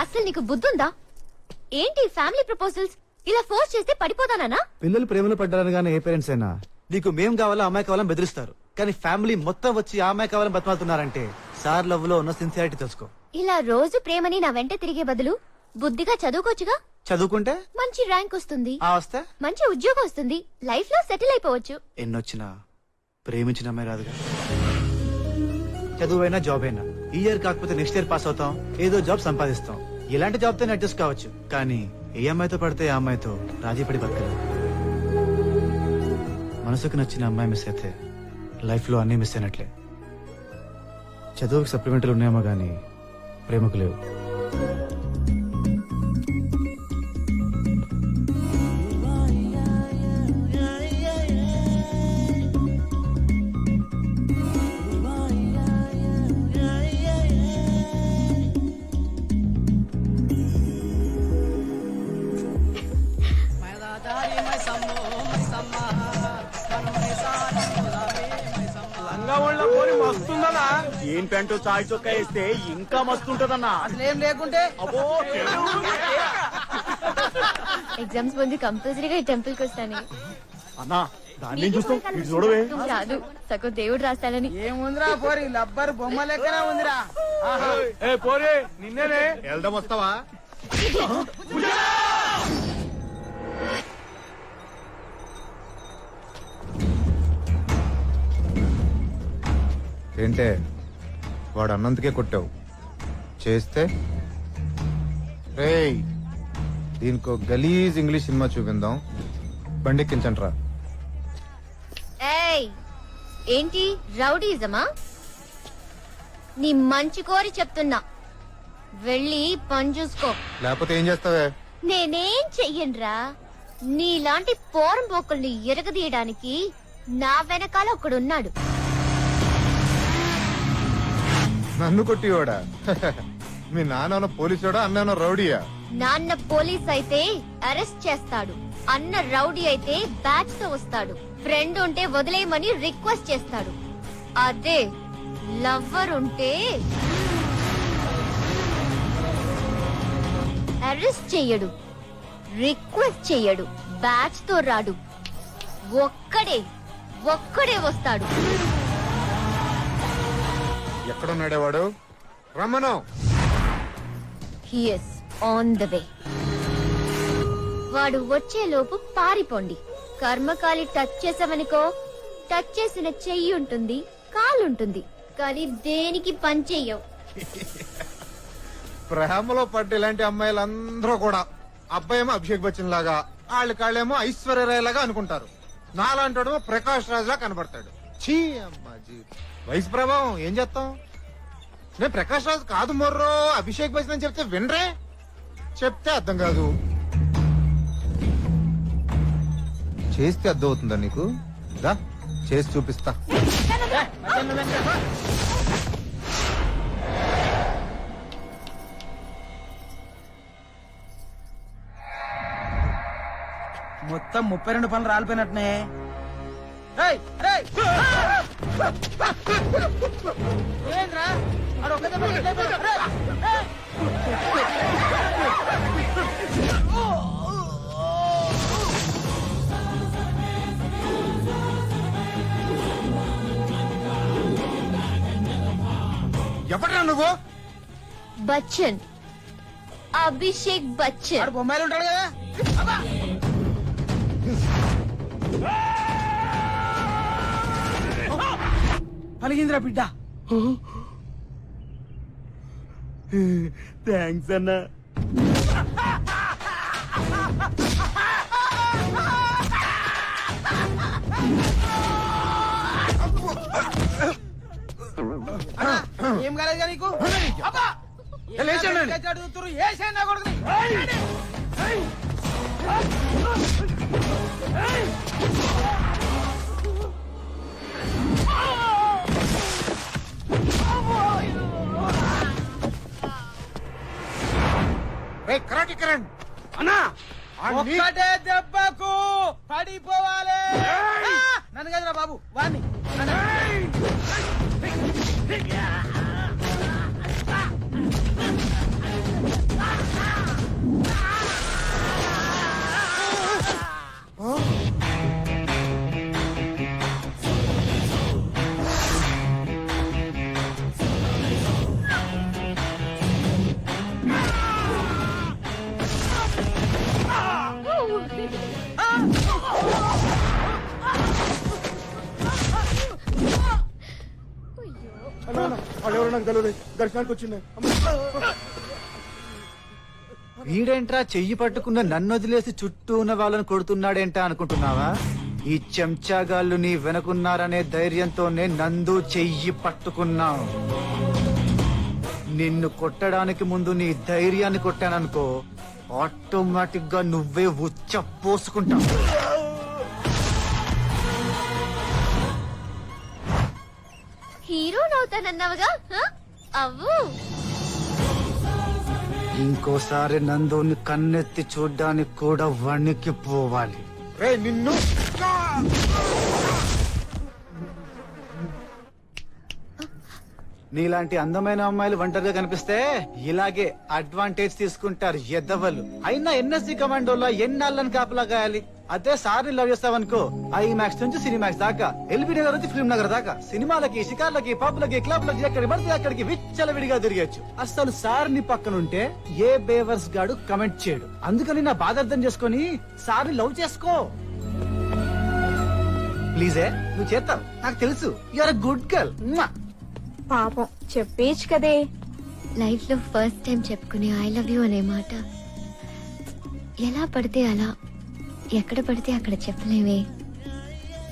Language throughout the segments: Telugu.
అసలు నీకు బుద్ధుందా? ఏంటి ఫ్యామిలీ ప్రపోజల్స్ ఇలా ఫోర్స్ చేస్తే పడిపోతానా పిల్లలు ప్రేమలో పడ్డారని కానీ ఏ పేరెంట్స్ అయినా. నీకు మేం కావాలా అమ్మాయి కావాలని బెదిరిస్తారు. కానీ ఫ్యామిలీ మొత్తం వచ్చి ఆ అమ్మాయి కావాలని బతిమాలుతున్నారంటే సార్ లవ్లో ఉన్న సిన్సియారిటీ తెలుసుకో. ఇలా రోజు ప్రేమని నా వెంట తిరిగే బదులు బుద్ధిగా చదువుకోవచ్చుగా? చదువుకుంటే? మంచి ర్యాంక్ వస్తుంది. ఆ వస్తే? మంచి ఉద్యోగం వస్తుంది. లైఫ్లో సెటిల్ అయిపోవచ్చు. ఎన్నొచ్చినా ప్రేమించిన అమ్మాయి రాదుగా. చదువు అయినా జాబ్ అయినా. ఈ ఇయర్ కాకపోతే నెక్స్ట్ ఇయర్ పాస్ అవుతాం. ఏదో జాబ్ సంపాదిస్తాం. ఇలాంటి జాబ్తో అడ్జస్ట్ కావచ్చు. కానీ ఏ అమ్మాయితో పడితే ఆ అమ్మాయితో రాజీ పడి బతకదు మనసుకు నచ్చిన అమ్మాయి మిస్ అయితే లైఫ్లో అన్ని మిస్ అయినట్లే. చదువుకు సప్లిమెంట్లు ఉన్నాయేమో గానీ ప్రేమకు లేవు. ఏం ప్యాంటు చాయ్ చొక్క వేస్తే ఇంకా మస్తుంటదన్నా. అసలేం లేకుంటే అబ్బో ఎగ్జామ్స్ ముందు కంపల్సరీగా ఈ టెంపుల్కి వస్తాను. అన్నా దాన్ని ఏం చూస్తాం ఇటు చూడవే. రాదు. సగం దేవుడు రాస్తానని ఏముందిరా పోరి లబ్బర్ బొమ్మ లెక్కనే ఉందిరా. ఏ పోరే నిన్నేనే? వెళ్దాం వస్తావా? ఏంటే? వాడు అన్నందుకే కొట్టావు. చేస్తే? రేయ్ దీనికో గలీజ్ ఇంగ్లీష్ సినిమా చూపిందాం. బండెక్కించండి రా ఏయ్ ఏంటి? రౌడీజమా? నీ మంచి కోరి చెప్తున్నా. వెళ్ళి పని చూసుకో. లేకపోతే ఏం చేస్తావే? నేనేం చెయ్యనురా? నీలాంటి పోరం పోకుల్ని ఎరగదీయడానికి నా వెనకాల ఒకడున్నాడు. నన్ను కొట్టివాడా? మీ నాన్న పోలీసుడా అన్న రౌడీయా? నాన్న పోలీస్ అయితే అరెస్ట్ చేస్తాడు. అన్న రౌడీ అయితే బ్యాచ్తో వస్తాడు. ఫ్రెండ్ ఉంటే వదిలేయమని రిక్వెస్ట్ చేస్తాడు. అదే లవ్వర్ ఉంటే అరెస్ట్ చెయ్యడు. రిక్వెస్ట్ చెయ్యడు. బ్యాచ్తో రాడు. ఒక్కడే ఒక్కడే వస్తాడు. ఎక్కడున్నాడే వాడు రమ్మను హియస్ ఆన్ ద వే వాడు వచ్చేలోపు పారిపోండి. కర్మకాలి టచ్ చేసావనుకో టచ్ చేసిన చెయ్యి ఉంటుంది కాలుంటుంది కానీ దేనికి పని చెయ్యవు. ప్రేమలో పడ్డ ఇలాంటి అమ్మాయిలందరూ కూడా అబ్బాయేమో అభిషేక్ బచ్చన్ లాగా వాళ్ళ కాళ్ళేమో ఐశ్వర్యరాయ్ లాగా అనుకుంటారు. నాలాంటాడేమో ప్రకాష్ రాజ్ లా కనబడతాడు. చీ అమ్మా జీ వయసు ప్రభావం ఏం చేస్తాం? నేను ప్రకాష్ రాజు కాదు మొర్రో అభిషేక్ బచ్చన్ అని చెప్తే వినరే? చెప్తే అర్థం కాదు. చేస్తే అర్థం అవుతుందా నీకు? దా చేసి చూపిస్తా. మొత్తం ముప్పై రెండు పనులు రాలిపోయినట్టునే ఎవడ్రా నువ్వు? బచ్చన్. అభిషేక్ బచ్చన్. బొమ్మాయిలు ఉంటాడు కదా. పలిగిందిరా బిడ్డ. థ్యాంక్స్ అన్నా. ఏం కాలేదు నీకు? అబ్బా! ఏ, లేచండి. లేచాడు చూస్తుర్రు, ఏసేయండి నా కొడుకుని. రే కరాటి కరణ్ అన్నా ఒక్కటే దెబ్బకు పడిపోవాలి! నన్ను కదరా బాబు వాణ్ణి వీడేంట్రా చెయ్యి పట్టుకున్న నన్ను వదిలేసి చుట్టూ ఉన్న వాళ్ళని కొడుతున్నాడేంటా అనుకుంటున్నావా? ఈ చెంచాగాళ్ళు నీ వెనకున్నారనే ధైర్యంతోనే నందు చెయ్యి పట్టుకున్నావు. నిన్ను కొట్టడానికి ముందు నీ ధైర్యాన్ని కొట్టాననుకో ఆటోమేటిక్గా నువ్వే ఉచ్చ పోసుకుంటావు. హీరో నవ్వుతానన్నావుగా హ? అవ్వు. ఇంకోసారి నందుని కన్నెత్తి చూడ్డానికి కూడా వణికి పోవాలి రే నిన్ను. నీలాంటి అందమైన అమ్మాయిలు ఒంటరిగా కనిపిస్తే ఇలాగే అడ్వాంటేజ్ తీసుకుంటారు ఎద్దవలు అయినా ఎన్ఎస్సీ కమాండోలో ఎన్నాళ్ళని కాపలా కాయాలి అదే సార్ని లవ్ చేస్తావనుకో ఐ మ్యాక్స్ నుంచి సినిమాక్స్ దాకా ఎల్బీ నగర్ నుంచి ఫిల్మ్ నగర్ దాకా సినిమాలకి షికార్లకి పబ్లకి క్లబ్లకి ఎక్కడి పడితే అక్కడికి విచ్చలవిడిగా తిరగచ్చు. అసలు సార్ని పక్కనుంటే ఏ బేవర్స్ గాడు కమెంట్ చేయడు. అందుకని నా బాధ అర్థం చేసుకొని సార్ని లవ్ చేసుకో. ప్లీజే నువ్వు చేస్తావు నాకు తెలుసు. యూఆర్ గుడ్ గర్ల్ పాపం చెప్పేచ్చు కదే. లైఫ్లో ఫస్ట్ టైం చెప్పుకునే ఐ లవ్ యూ అనే మాట. ఎలా పడితే అలా ఎక్కడ పడితే అక్కడ చెప్పలేమే.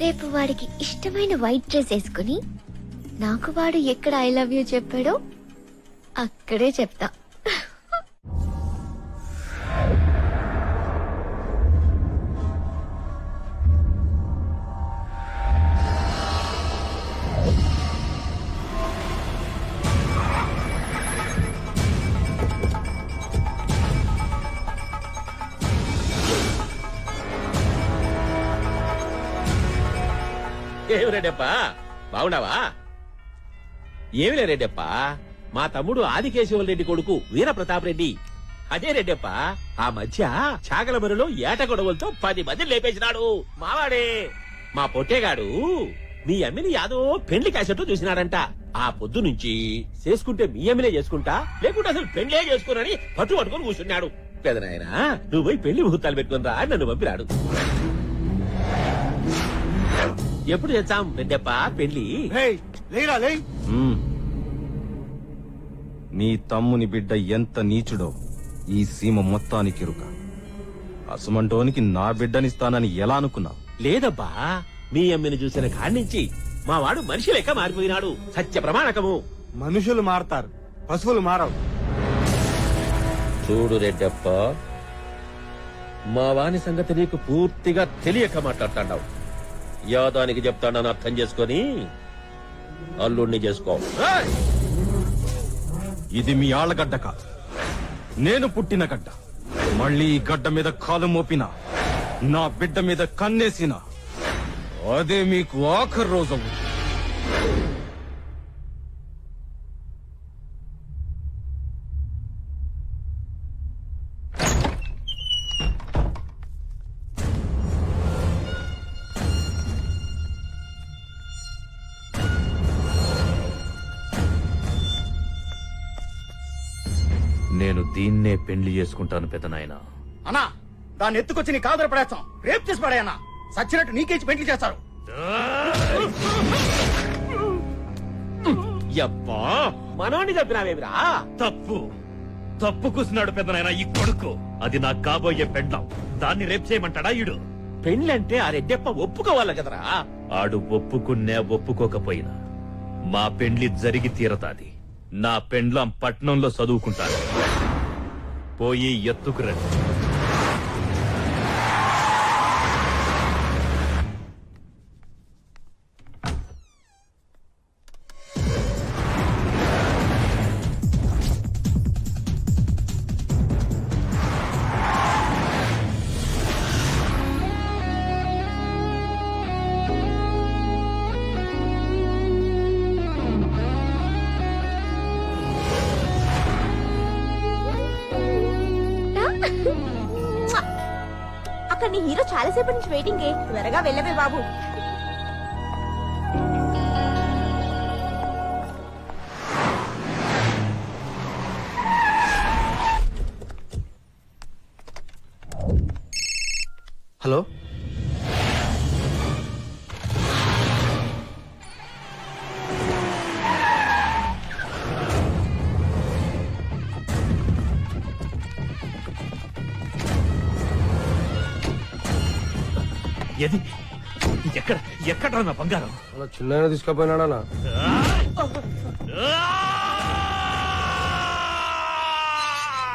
రేపు వాడికి ఇష్టమైన వైట్ డ్రెస్ వేసుకుని నాకు వాడు ఎక్కడ ఐ లవ్ యూ చెప్పాడో అక్కడే చెప్తా. ఏమి రెడ్డప్పా బాగున్నావా? ఏమిలే రెడ్డప్పా మా తమ్ముడు ఆదికేశవ రెడ్డి కొడుకు వీర ప్రతాప్ రెడ్డి. అదే రెడ్డప్ప ఆ మధ్య చాగలమరిలో ఏట గొడవలతో పది మంది లేపేసినాడు. మావాడే మా పొట్టేగాడు మీ అమ్మిని యాదో పెండ్లి కాసేట్టు చూసినాడంట. ఆ పొద్దు నుంచి చేసుకుంటే మీ అమ్మినే చేసుకుంటా లేకుంటే అసలు పెండ్లే చేసుకోనని పట్టు పట్టుకొని కూర్చున్నాడు. పెదనాయన నువ్వు పోయి పెళ్ళి ముహూర్తాలు పెట్టుకుని రా అని నన్ను పంపినాడు. ఎప్పుడు చేస్తాం? రెడ్డప్ప పెళ్ళి లేరా లే నీ తమ్ముని బిడ్డ ఎంత నీచుడో ఈ సీమ మొత్తానికి ఎరుక అసుమంటోనికి నా బిడ్డనిస్తానని ఎలా అనుకున్నావు లేదబ్బా మీ అమ్మిని చూసిన కాడ్నుంచి మా వాడు మనిషి లెక్క మారిపోయినాడు. సత్య ప్రమాణకము. మనుషులు మారతారు పశువులు మారవు. చూడు రెడ్డప్ప మా వాని సంగతి నీకు పూర్తిగా తెలియక మాట్లాడుతున్నావు. యాదానికి చెప్తానని అర్థం చేసుకొని అల్లుణ్ణి చేసుకో. ఇది మీ ఆళ్ళగడ్డ కాదు. నేను పుట్టిన గడ్డ. మళ్ళీ ఈ గడ్డ మీద కాలు మోపిన నా బిడ్డ మీద కన్నేసిన అదే మీకు ఆఖరి రోజు దీన్నే పెళ్ళి చేసుకుంటాను పెద్దనాయన అన్నా దాన్ని ఎత్తుకొచ్చి నీ కాదర పడేస్తాం. రేపు చేసి పడేయన్నా సచ్చినట్టు నీకేసి పెంట్లు చేస్తారు. యబ్బా మనోని చెప్పినావేమిరా తప్పు. తప్పు కూసినాడు పెద్దనాయన ఈ కొడుకు. అది నా కాబోయే పెండ్లం దాన్ని రేపు చేయమంటాడా ఈడు? పెళ్ళంటే ఆ రెడ్డప్ప ఒప్పుకోవాలి కదరా. ఆడు ఒప్పుకున్నా ఒప్పుకోకపోయినా మా పెండ్లి జరిగి తీరతాది. నా పెండ్లం పట్నంలో చదువుకుంటాను పోయి ఎత్తుకురండి కానీ హీరో చాలాసేపు నుంచి వెయిటింగ్ త్వరగా వెళ్ళవే బాబు. ఏది? ఎక్కడ? ఎక్కడ నా బంగారం? అలా చిన్న తీసుకుపోయినాడా!